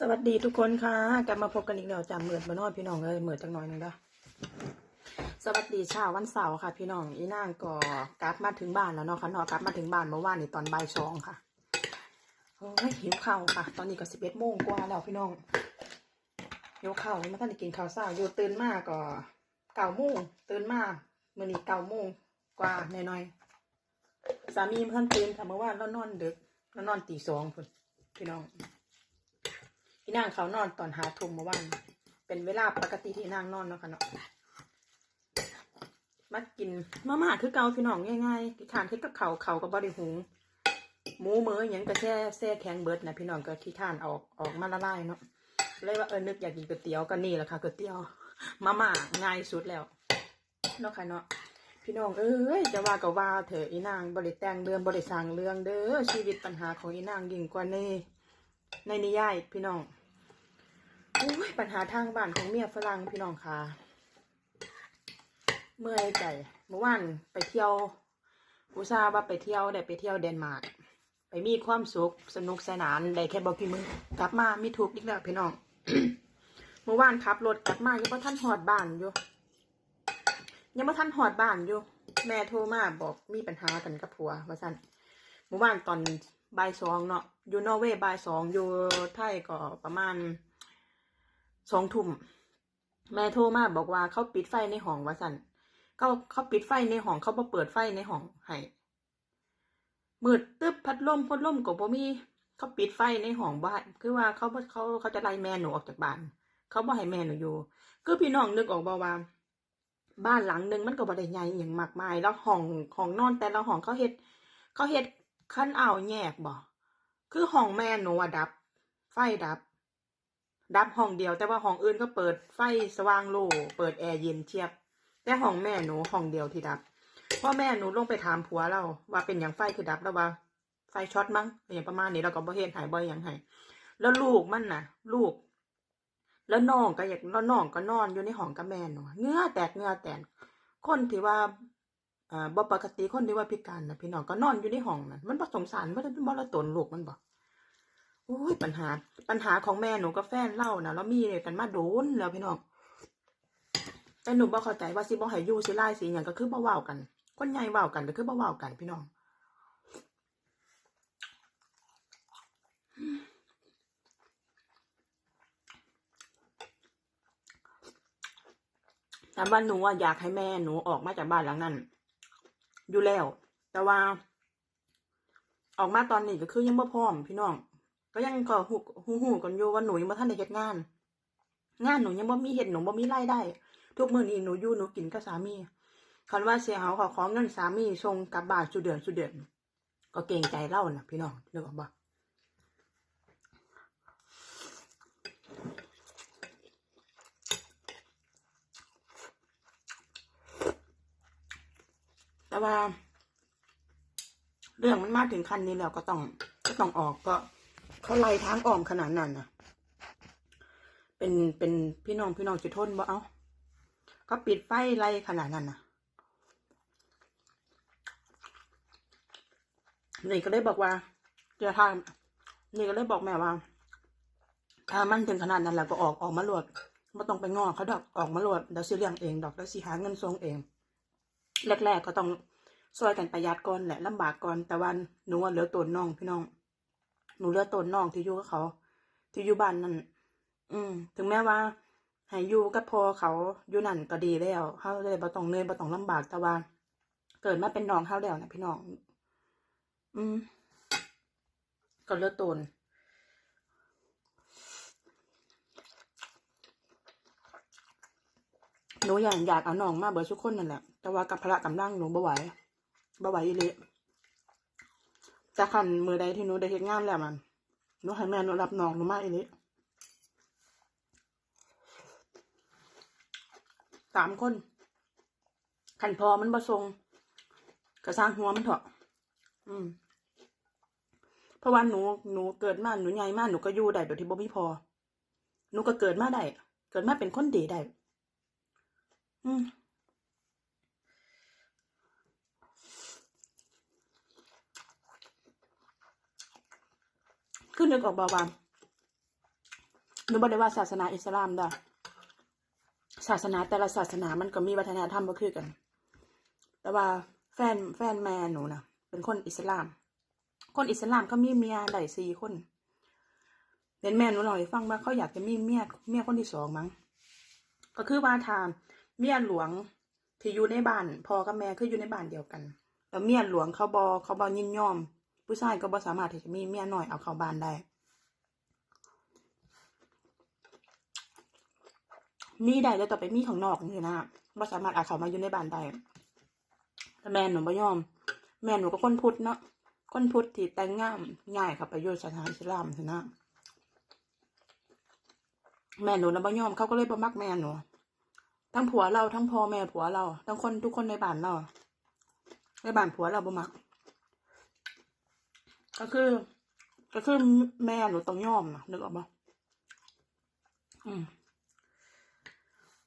สวัสดีทุกคนค่ะกลับมาพบกันอีกแล้วจำเหมือดมานอนพี่น้องเลยเหมือดจังหน่อยหนึงเด้อสวัสดีเช้าวันเสาร์ค่ะ พี่น้องอีนางก็กลับมาถึงบ้านแล้วเนาะค่ะเนาะกลับมาถึงบ้านเมื่อวานนี่ตอนบ่ายสองค่ะโอ้ยหิวข้าวค่ะ ตอนนี้ก็สิบเอ็ดโมงกว่าแล้วพี่น้องหิวข้าวมาท่านได้กินข้าวเช้าอยู่ตื่นมากก็เก้าโมงตื่นมาเมื่อนี้เก้าโมงกว่าหน่อยๆสามีเพิ่นตื่นค่ะเมื่อวานเรานอนดึกเรานอนตีสองพี่น้อง พี่นางเขานอนตอนหาทุ่มเมื่อวานเป็นเวลาปกติที่นางนอนเนาะค่ะเนาะมากินมาม่าคือเกาพี่น้องง่ายๆที่ทานคือกับเขาเขากับบริหุงหมูเมืออย่างก็แช่แช่แข็งเบิดนะพี่น้องก็ที่ทานออกออกมาละลายเนาะเลยว่าเออนึกอยากกินก๋วยเตี๋ยวก็นี่แหละค่ะก๋วยเตี๋ยวมาม่าง่ายสุดแล้วเนาะค่ะเนาะพี่น้องเอ้ยจะว่าก็ว่าเถอะอีนางบริแตงเรื่องบริสร้างเรื่องเด้อชีวิตปัญหาของอีนางยิ่งกว่าในในนิยายพี่น้อง อ้ยปัญหาทางบ้านของเมียฝรั่งพี่น้องค่ะเมื่อยใจเมื่อวานไปเที่ยวอุตส่าว่าไปเที่ยวได้ไปเที่ยวเดนมาร์กไปมีความสุขสนุกสนานได้แค่บอกพี่มึงกลับมามีทุกข์อีกแล้วพี่น้องเมื่อวานขับรถกลับมายังบ่ทันหอดบ้านอยู่ยังบ่ทันหอดบ้านอยู่แม่โทรมาบอกมีปัญหากันกับผัวว่าซั่นเมื่อวานตอนบ่ายสองเนาะอยู่นอร์เวย์บ่ายสองอยู่ไทยก็ประมาณ สองทุ่มแม่โทรมาบอกว่าเขาปิดไฟในห้องว่าสันเขาเขาปิดไฟในห้องเขาบ่เปิดไฟในห้องให้มืดตึ๊บพัดลมพัดลมก็บ่มีเขาปิดไฟในห้องบ้าน คือว่าเขาเขาเขาจะไล่แม่หนูออกจากบ้าน เขาบ่ให้แม่หนูอยู่ คือพี่น้องนึกออกบ่ว่า บ้านหลังหนึงมันก็บ่ได้ใหญ่อหย่างมากมาย แล้วห้องห้องนอนแต่ละห้องเขาเฮ็ดเขาเฮ็ดขั้นเอาแยกบ่คือห้องแม่หนูอะดับ ไฟดับ ดับห้องเดียว แต่ว่าห้องอื่นก็เปิดไฟสว่างโล่เปิดแอร์เย็นเชียบ แต่ห้องแม่หนูห้องเดียวที่ดับพ่อแม่หนูลงไปถามผัวเรา ว่าเป็นอย่างไฟคือดับแล้วว่า ไฟช็อตมั้งอย่างประมาณนี้เราก็บ่เห็นหายบ่อยอย่างไห้แล้วลูกมันน่ะ ลูก แล้วน้องก็อยากแล้วน้องก็นอนอยู่ในห้องกับแม่หนูเงื่อแตกเงื่อแตกคนที่ว่าอ่าบ่ปกติคนที่ว่าพิการนะพี่น้องก็นอนอยู่ในห้องนั้นมันบ่สงสารบ่ได้บ่ละตนลูกมันบ่ โอ้ยปัญหา ปัญหาของแม่หนูกับแฟนเล่านะแล้วมีเลยกันมาโดนแล้วพี่น้องแต่หนูบ่เข้าใจว่าสิบ่ให้ยู่สิไล่สิอย่างก็คือบ่เว้ากันคนใหญ่เว้ากันก็คือบ่เว้ากัน พี่น้องแต่ว่าหนูอะอยากให้แม่หนูออกมาจากบ้านหลังนั้น อยู่แล้ว แต่ว่า ออกมาตอนนี้ก็คือยังบ่พร้อม พี่น้อง ก็ยังก็หูหูหูกันอยู่ว่าหนูยังบ่ทันได้เฮ็ดงาน งานหนูยังบ่มีเฮ็ดหนูบ่มีรายได้ ทุกมื้อนี้หนูอยู่หนูกินกับสามีคันว่าเสียเฮาขอขอเงินสามีส่งกลับบ้านสุเดือนสุเดือนก็เกรงใจเล่านะพี่น้องนึกออกบ่แต่ว่า เรื่องมันมาถึงขั้นนี้แล้วก็ต้องก็ต้องออกก็ เขาไล่ทางอ้อมขนาดนั้นนะเป็นเป็นพี่น้องพี่น้องจะทนบ่เอาก็ปิดไฟไล่ขนาดนั้นนะนี่ก็เลยบอกว่าจะทำนี่ก็เลยบอกแม่ว่า ถ้ามันถึงขนาดนั้นแล้วก็ออกออกมาหลดไม่ต้องไปงอเขาดอกออกมาหลดเดี๋ยวสิเลี้ยงเองดอกแล้วสิหาเงินส่งเอง แรก ๆ ก็ต้องซอยกันประหยัดก่อนแหละลำบากก่อนแต่วันหนูว่าเหลือตนน้องพี่น้อง หนูเลือกตนน้องที่อยู่กับเขา ที่อยู่บ้านนั่นอืม ถึงแม้ว่าให้อยู่กับพ่อเขาอยู่นั่นก็ดีแล้วเขาเลยบ่ต้องเหนื่อยบ่ต้องลำบากแต่ว่า เกิดมาเป็นน้องเขาแล้วนะพี่น้อง อืมก็เลือกตนหนูอยากอยากเอาน้องมาเบิดทุกคนนั่นแหละ แต่ว่ากับพละกำลังหนูบ่ไหวบ่ไหวอีหลี แต่คันมือใดที่หนูได้เฮ็ดงานแล้วมันหนูให้แม่หนูรับน้องหนูมาอีหลีสามคนขันพอมันบ่ทรงกระสร้างหัวมันเถอะอืมเพราะว่าหนูหนูเกิดมาหนูใหญ่มากหนูก็อยู่ได้โดยที่บ่มีพอหนูก็เกิดมาได้เกิดมาเป็นคนดีได้อืม คือนึกออกบ่ว่าหนูบอกได้ว่าศาสนาอิสลามด้อศาสนาแต่ละศาสนามันก็มีวัฒนธรรมบ่คือกัน แต่ว่าแฟนแฟนแม่หนูนะเป็นคนอิสลาม คนอิสลามเขามีเมียได้สี่คนเห็นแม่หนูล่าให้ฟังว่าเขาอยากจะมีเมียเมียคนที่สองมั้ง ก็คือว่าทามเมียหลวงที่อยู่ในบ้านพ่อกับแม่คืออยู่ในบ้านเดียวกัน แล้วเมียหลวงเขาบอเขาบอยินยอม ผู้ชายก็บอสามารถที่จะมีเมียหน้อยเอาเข้าบ้านได้มีได้แล้วต่อไปมีข้างนอกนี่นะบอสามารถเอาเขามาอยู่ในบ้านได้แต่แม่หนูบ่ยอม แม่หนูก็คนพุทธเนาะคนพุทธที่แต่งงานง่ายค่ะไปอยู่ศาสนาอิสลามสินะแม่หนูนะบ่ยอมเขาก็เลยบ่มักแม่หนูทั้งผัวเราทั้งพ่อแม่ผัวเรา ทั้งคนทุกคนในบ้านเราในบ้านผัวเราบ่มัก ก็คือ ก็คือแม่หนูต้องยอมนะนึกออกปะอืม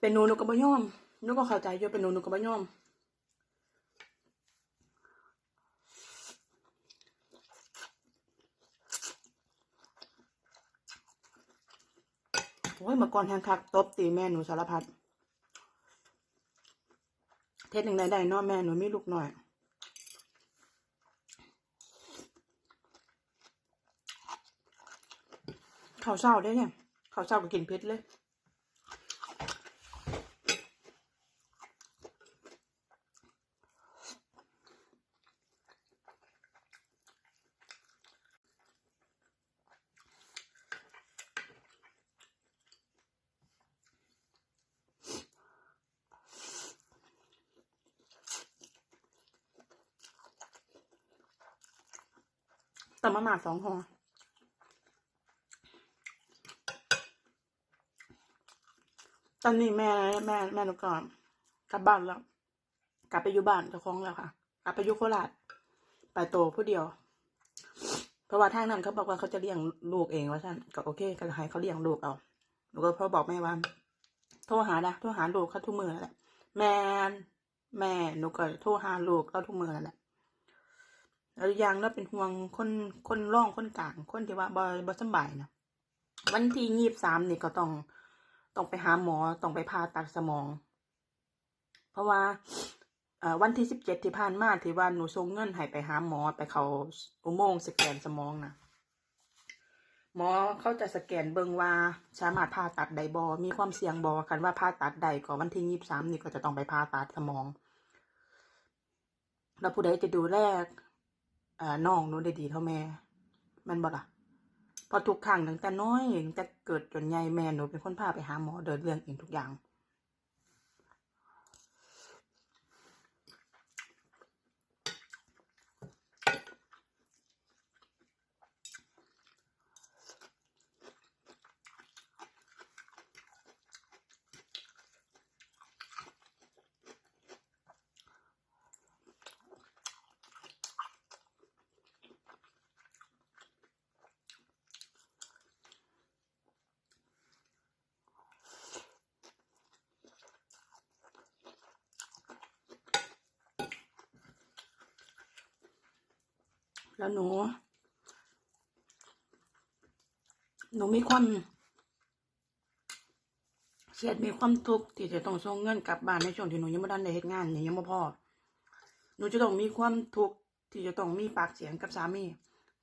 เป็นหนูหนูก็บ่ยอมหนูก็เข้าใจอยู่เป็นหนูหนูก็บ่ยอมโอ้ยเมื่อก่อนแทงคักตบตีแม่หนูสารพัดเทศหนึ่งใดๆเนอแม่หนูมีลูกหน่อย ข้าวเช้าได้เนี่ยข้าวเช้าก็กินเผ็ดเลยแต่มาหมาสองห่อ ตอนนี้แม่แม่แม่หนูก่อนกลับบ้านแล้ว กลับไปอยู่บ้านเจ้าของแล้วค่ะ กลับไปอยู่โคราชไปโตผู้เดียว เพราะว่าทางนั้นเขาบอกว่าเขาจะเลี้ยงลูกเองว่าท่านก็โอเคก็ให้เขาเลี้ยงลูกเอาหนูก็พอบอกแม่ว่าโทรหานะโทรหาลูกเขาทุกมือนั่นแหละแม่แม่หนูก็โทรหาลูกเขาทุกมือนั่นแหละแล้วย่างแล้วเป็นห่วงคนคนร่องคนกลางคนที่ว่าบ่บ่สบายนะวันที่ยี่สิบสามนี่ก็ต้อง ต้องไปหาหมอต้องไปผ่าตัดสมอง เพราะว่าวันที่สิบเจ็ดที่ผ่านมาที่ว่าหนูส่งเงินให้ไปหาหมอไปเขาอุโมงค์สแกนสมองนะหมอเขาจะสแกนเบิงว่าสามารถผ่าตัดใดบอมีความเสี่ยงบอกันว่าผ่าตัดใดก็วันที่ยี่สิบสามนี่ก็จะต้องไปผ่าตัดสมอง แล้วผู้ใดจะดูแลน่อน้องหนูได้ดีเท่าแม่มันบ่ล่ะ พอทุกครั้งตั้งแต่น้อยตั้งแต่เกิดจนใหญ่แม่หนูเป็นคนพาไปหาหมอเดินเรื่องเองทุกอย่าง แล้วหนู หนูมีความเครียดมีความทุกข์ที่จะต้องส่งเงินกลับบ้านในช่วงที่หนูยังไม่ได้เหตุงานเนี่ยยังไม่พอหนูจะต้องมีความทุกข์ที่จะต้องมีปากเสียงกับสามี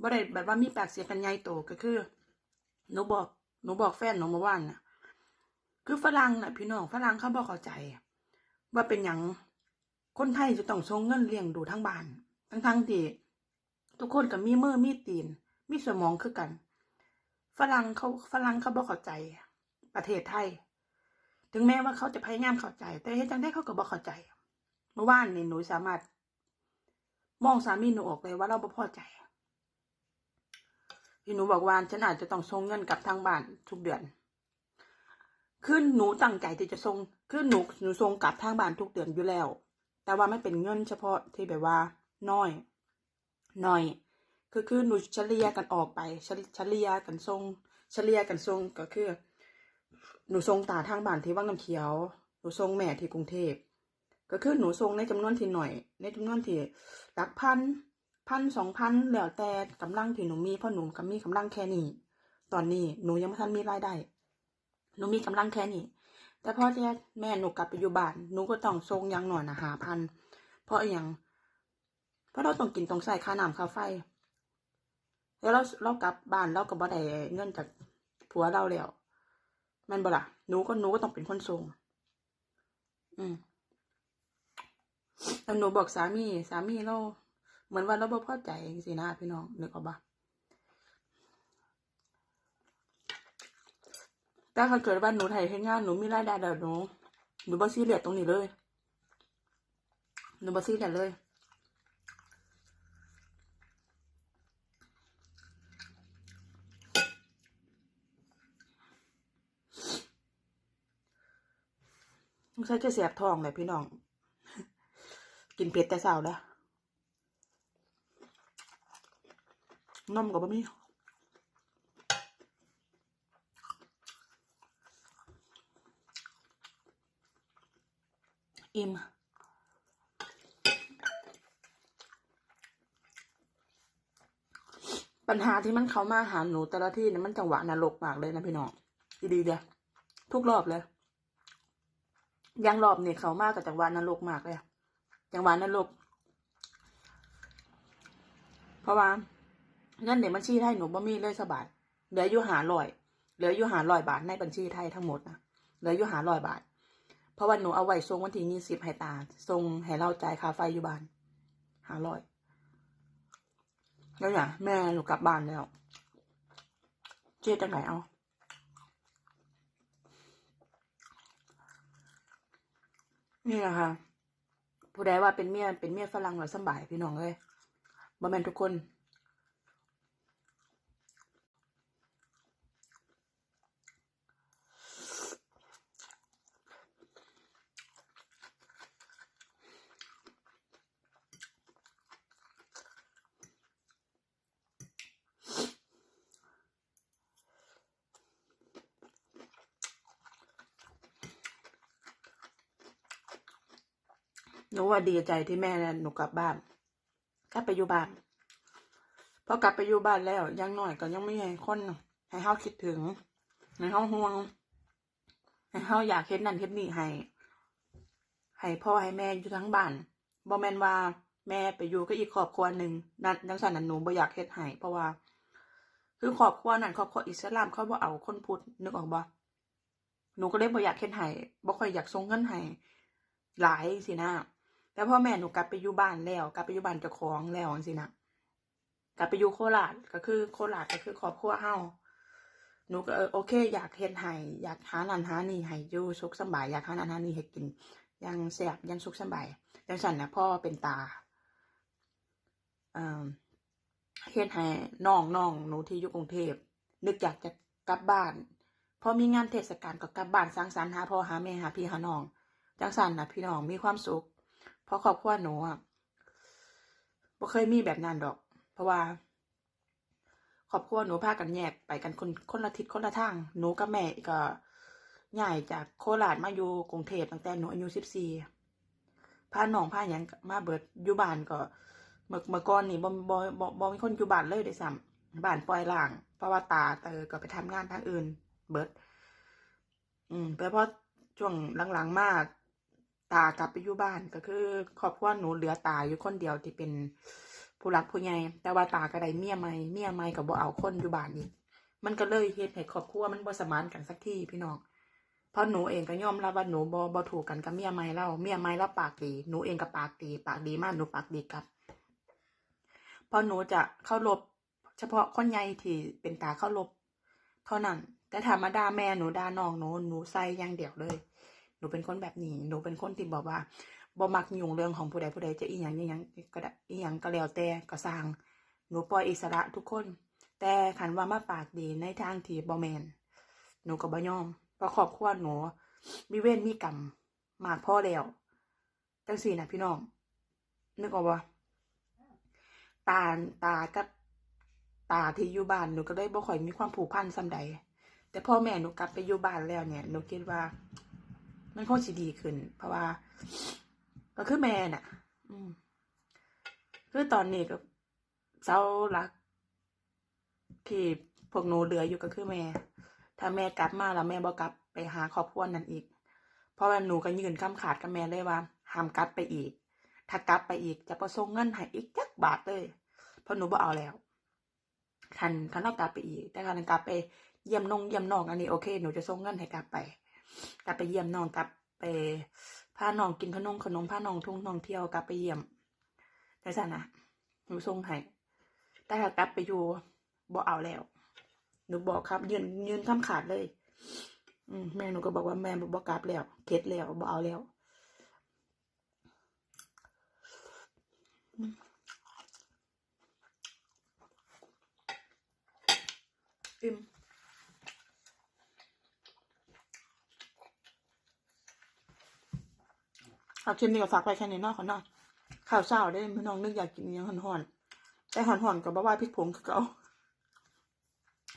บ่ได้แบบว่ามีปากเสียงกันใหญ่โตก็คือหนูบอกหนูบอกแฟนหนูเมื่อวานน่ะ คือฝรั่งน่ะ พี่น้องฝรั่งเขาบอกเข้าใจ ว่าเป็นอย่างคนไทยจะต้องส่งเงินเลี้ยงดูทั้งบ้าน ทั้งๆที่ ทุกคนก็มีมือมีตีน มีสมองคือกัน ฝรั่งเขาฝรั่งเขาบอกเข้าใจ ประเทศไทย ถึงแม้ว่าเขาจะพยายามเข้าใจ แต่เฮ็ดจังได้เขาก็บอกเข้าใจ เมื่อวานนี่หนูสามารถ มองสามีหนูออกเลยว่าเราบ่พอใจที่หนูบอกว่าฉันอาจจะต้องส่งเงินกลับทางบ้านทุกเดือน คือหนูตั้งใจที่จะส่ง คือหนูหนูส่งกลับทางบ้านทุกเดือนอยู่แล้ว แต่ว่าไม่เป็นเงินเฉพาะที่แบบว่า น้อย หน่อยคือคือหนูเฉลี่ยกันออกไปเฉลี่ยกันทรงเฉลี่ยกันทรงก็คือ หนูทรงตาทางบ้านที่ว่างน้ำเขียว หนูทรงแม่ที่กรุงเทพก็คือหนูทรงในจำนวนที่หน่อย ในจำนวนที่หลักพันพันสองพันแล้วแต่กำลังที่หนูมีเพราะหนูก็มีกำลังแค่นี้ตอนนี้หนูยังไม่ทันมีรายได้หนูมีกำลังแค่นี้แต่พอที่แม่หนูกลับไปอยู่บ้านหนูก็ต้องส่งยังหน่อยนะหาพันเพราะอย่าง เพราะเราต้องกินต้องใส่ค่าน้ำค่าไฟ แล้วเราเรากลับบ้านเราก็บ่ได้เงินจากผัวเราแล้วมันบ่ละหนูก็หนูก็ต้องเป็นคนส่งอืมแล้วหนูบอกสามี สามีเราเหมือนว่าเราบ่พอใจสินะพี่น้องนึกออกปะแต่ถ้าเกิดว่าหนูไทยให้งานหนูมีรายได้เดี๋ยวหนูหนูบ่ซีเรียสตรงนี้เลยหนูบ่ซีเรียสเลย ใช่จะเสียบท้องเลยพี่น้อง กินเผ็ดแต่เช้าแล้วนมกับบะหมี่อิ่มปัญหาที่มันเข้ามาหาหนูแต่ละที่เนี่ยมันจังหวะนรกมากเลยนะพี่น้องดีๆเดียทุกรอบเลย ยังรอบเนี่ยเขามากกับจังหวะนรกมากเลยจังหวะนรกเพราะว่าเงินในบัญชีไทยหนูบ่มีเลยสบายเหลืออยู่หาลอยเหลืออยู่หาลอยบาทในบัญชีไทยทั้งหมดนะเหลืออยู่หาลอยบาท เพราะว่าหนูเอาไว้ทรงวันที่ยี่สิบให้ตาทรงให้เราจ่ายค่าไฟอยู่บ้านหาลอยแล้วอย่างแม่หนูกลับบ้านแล้วเจ๊จังไหนเอา นี่นะคะ ผู้ใดว่าเป็นเมียเป็นเมียฝรั่งหรือสมบายพี่น้องเลยบ่แม่นทุกคน หนูว่าดีใจที่แม่หนูกลับบ้านกลับไปอยู่บ้านพอกลับไปอยู่บ้านแล้วยังหน้อยก็ยังไม่ให้คนให้เฮาคิดถึงให้เฮาห่วงให้เฮาอยากเฮ็ดนั่นเฮ็ดนี่ให้ให้พ่อให้แม่อยู่ทั้งบ้านบ่แมนว่าแม่ไปอยู่กับอีกครอบครัวหนึ่งนั่นจังซั่นน่ะหนูบ่อยากเฮ็ดให้เพราะว่า คือครอบครัวนั้นครอบครัวอิสลามเขาบ่เอาคนพุทธนึกออกบ่หนูก็เลยบ่อยากเฮ็ดให้บ่ค่อยอยากส่งเงินให้หลายสินะ แต่พ่อแม่หนูกลับไปอยู่บ้านแล้ว กลับไปอยู่บ้านเจ้าของแล้วสินะกลับไปอยู่โคราชก็คือโคราชก็คือครอบครัวเฮาหนูก็เออโอเค อยากเฮ็ดให้อยากหานั่นหานี่ให้อยู่สุขสบายอยากหานั่นหานี่ให้กินยังแซ่บยังสุขสบายจังซั่นนะพ่อเป็นตาเอ่อเฮ็ดให้น้องน้องหนูที่อยู่กรุงเทพนึกอยากจะกลับบ้านพอมีงานเทศกาลก็กลับบ้านสังสรรค์หาพ่อหาแม่หาพี่หาน้องจังซั่นนะพี่น้องมีความสุข เพราะครอบครัวหนูอะบ่เคยมีแบบนั้นดอก เพราะว่าครอบครัวหนูพากันแยกไปกันคนคนละทิศคนละทาง หนูกับแม่ก็ย้ายจากโคราชมาอยู่กรุงเทพตั้งแต่หนูอายุสิบสี่พาน้องพาหยังมาเบิดอยู่บ้านก็เมื่อเมื่อก่อนนี่บ่บ่บ่บ่มีคนอยู่บ้านเลยด้วยซ้ำบ้านปล่อยล่าง เพราะว่าตาเตอก็ไปทำงานทางอื่น เบิด อืมแต่พอช่วงหลังๆมา ตากลับไปอยู่บ้านก็คือครอบครัวหนูเหลือตาอยู่คนเดียวที่เป็นผู้รักผู้ใหญ่แต่ว่าตาก็ได้เมียใหม่เมียใหม่ก็บ่เอาคนอยู่บ้านอีกมันก็เลยเฮ็ดให้ครอบครัวมันบ่สมานกันสักทีพี่น้องเพราะหนูเองก็ยอมรับว่าหนูบ่บ่ถูกกันกับเมียใหม่แล้วเมียใหม่แล้วปากดีหนูเองก็ปากดีปากดีมากหนูปากดีกับเพราะหนูจะเข้ารบเฉพาะคนใหญ่ที่เป็นตาเข้ารบเท่านั้นแต่ถามมาด่าแม่หนูด่าน้องหนูหนูใส่อย่างเดียวเลย นูเป็นคนแบบนี้หนูเป็นคนที่บอกว่าบ่มักยุ่งเรื่องของผู้ใดผู้ใดจะอีหยังอีหยังก็ได้อีหยังก็แล้วแต่ก็สร้างหนูปล่อยอิสระทุกคน แต่คันว่ามาปากดีในทางที่บ่แมนหนูก็บ่ยอมเพราะครอบครัวหนูมีเวรมีกรรมมากพอแล้วจังสี่นะพี่น้องนึกออกว่าตาตากับตาที่อยู่บ้านหนูก็ได้บ่ค่อยมีความผูกพันส่ำใดแต่พ่อแม่หนูกลับไปอยู่บ้านแล้วเนี่ยหนูคิดว่า มันคงสิดีขึ้น เพราะว่า ก็คือแม่น่ะ อืมคือตอนนี้ก็เสาหลัก ที่พวกหนูเหลืออยู่ก็คือแม่ ถ้าแม่กลับมาแล้วแม่บ่กลับไปหาครอบครัวนั้นอีก เพราะว่าหนูก็ยืนคำขาดกับแม่เลยว่าห้ามกลับไปอีก ถ้ากลับไปอีกจะประสงเงินให้อีกจักบาทเลย เพราะหนูบ่เอาแล้วคันคันเรากลับไปอีก แต่คันกลับไปเยี่ยมน้องเยี่ยมน้องอันนี้โอเค หนูจะส่งเงินให้กลับไป กลับไปเยี่ยมน้องกลับไปพาน้องกินขนมขนมพาน้องทุ่งน้องเที่ยวกลับไปเยี่ยมแต่สันนะหนูส่งให้แต่ถ้ากลับไปอยู่บ่เอาแล้วหนูบอกครับ ยืนยืนคำขาดเลย อืมแม่หนูก็บอกว่าแม่บ่กลับแล้วเข็ดแล้วบ่เอาแล้วอืมอิ่ม เอาคลิปนี้ก็ฝากไว้แค่นี้เนาะขอนาะข้าวเช้าได้พี่น้องนึกอยากกินยังห่อนๆแต่ห่อนๆก็บ่ว่าพริกผงคือเก่า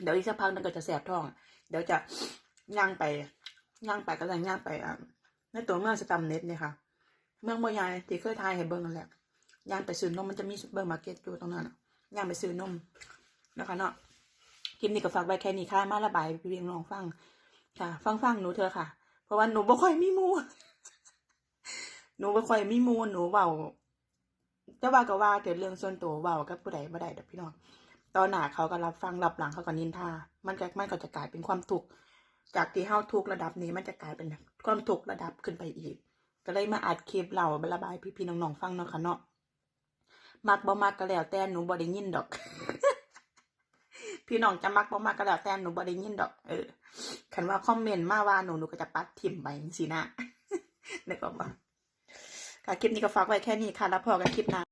เดี๋ยวอีกสักพักนึงก็จะแสบท้อง เดี๋ยวจะย่างไปย่างไปก็จะย่างไปอะในตัวเมืองสตัมเน็ตเนี่ยค่ะ เมืองบ่ใหญ่ที่เคยทายให้เบิ่งนั่นแหละย่างไปซื้อนมมันจะมีซุปเปอร์มาร์เก็ตอยู่ตรงนั้นย่างไปซื้อนมนะคะเนาะคลิปนี้ก็ฝากไว้แค่นี้ค่ะมาระบายพี่เพียงลองฟังค่ะ ฟังฟังหนูเถอค่ะ เพราะว่าหนูบ่ค่อยมีมู หนูบ่ค่อยมีมูลหนูเว้าจะว่าก็ว่าแต่เรื่องส่วนตัวเว้ากับผู้ใดบ่ได้ดอกพี่น้องตอนหน้าเขาก็รับฟังรับหลังเขาก็นินทา มันก็มันก็จะกลายเป็นความทุกข์จากที่เฮาทุกระดับนี้มันจะกลายเป็นความทุกข์ระดับขึ้นไปอีก ก็เลยมาอัดคลิปเราระบายพี่ๆน้องๆฟังเนาะค่ะเนาะมักบ่มักก็แล้วแต่หนูบ่ได้ยินดอก พี่น้องจะมักบ่มักก็แล้วแต่หนูบ่ได้ยินดอก เออคันว่าคอมเมนต์มาว่าหนูหนูก็จะปัดทิมไปจังซี่นะนึกออกบ่ ค่ะคลิปนี้ก็ฝากไว้แค่นี้ค่ะ แล้วพอกันคลิปหน้า